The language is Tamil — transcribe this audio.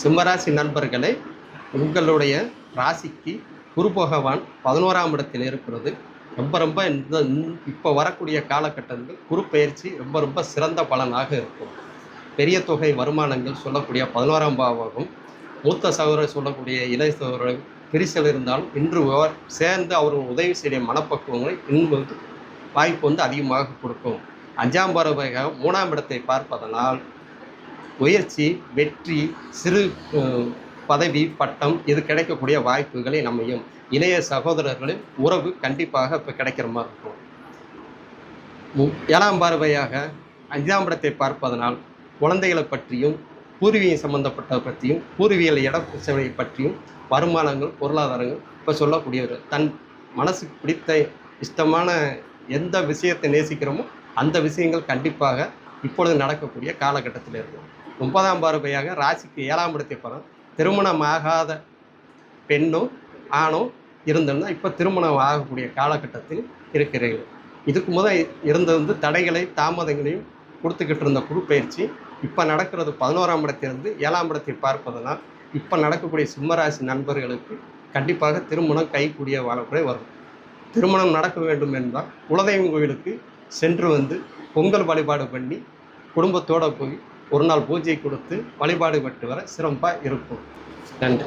சிம்மராசி நண்பர்களே உங்களுடைய ராசிக்கு குரு பகவான் பதினோராம் இடத்தில் இருக்கிறது. ரொம்ப ரொம்ப இந்த இப்போ வரக்கூடிய காலகட்டங்கள் குரு பயிற்சி ரொம்ப ரொம்ப சிறந்த பலனாக இருக்கும். பெரிய தொகை வருமானங்கள் சொல்லக்கூடிய பதினோராம் பாவகம் மூத்த சகோதரர் சொல்லக்கூடிய இளைய சகோதரர் பிரிசல் இருந்தாலும் இன்று அவர் சேர்ந்து அவர்கள் உதவி செய்ய மனப்பக்குவங்களை இன்னும் வந்து வாய்ப்பு வந்து அதிகமாக கொடுக்கும். அஞ்சாம் பறவைக மூணாம் இடத்தை பார்ப்பதனால் முயற்சி வெற்றி சிறு பதவி பட்டம் இது கிடைக்கக்கூடிய வாய்ப்புகளை நம்மையும் இளைய சகோதரர்களின் உறவு கண்டிப்பாக இப்போ கிடைக்கிற மாதிரி இருக்கும். மு- ஏழாம் பார்வையாக அஞ்சாம் இடத்தை பார்ப்பதனால் குழந்தைகளை பற்றியும் பூர்வீகம் சம்பந்தப்பட்ட பற்றியும் பூர்வீக இடப்பிரச்சனை பற்றியும் வருமானங்கள் பொருளாதாரங்கள் இப்போ சொல்லக்கூடியவர். தன் மனசுக்கு பிடித்த இஷ்டமான எந்த விஷயத்தை நேசிக்கிறோமோ அந்த விஷயங்கள் கண்டிப்பாக இப்பொழுது நடக்கக்கூடிய காலகட்டத்தில் இருக்கும். ஒன்பதாம் பார்வையாக ராசிக்கு ஏழாம் இடத்தை திருமணம் திருமணமாகாத பெண்ணோ ஆணோ இருந்தோம்னா இப்போ திருமணம் ஆகக்கூடிய காலகட்டத்தில் இருக்கிறீர்கள். இதுக்கு முதல் இருந்த வந்து தடைகளை தாமதங்களையும் கொடுத்துக்கிட்டு இருந்த குழு பயிற்சி இப்போ நடக்கிறது பதினோராம் இடத்திலிருந்து ஏழாம் இடத்தை பார்ப்பதனால் இப்போ நடக்கக்கூடிய சிம்மராசி நண்பர்களுக்கு கண்டிப்பாக திருமணம் கைக்கூடிய வாழ்க்கை வரும். திருமணம் நடக்க வேண்டும் என்றால் குலதெய்வம் கோவிலுக்கு சென்று வந்து பொங்கல் வழிபாடு பண்ணி குடும்பத்தோடு போய் ஒரு நாள் பூஜை கொடுத்து வழிபாடு பட்டு வர சிறப்பாக இருக்கும். நன்றி.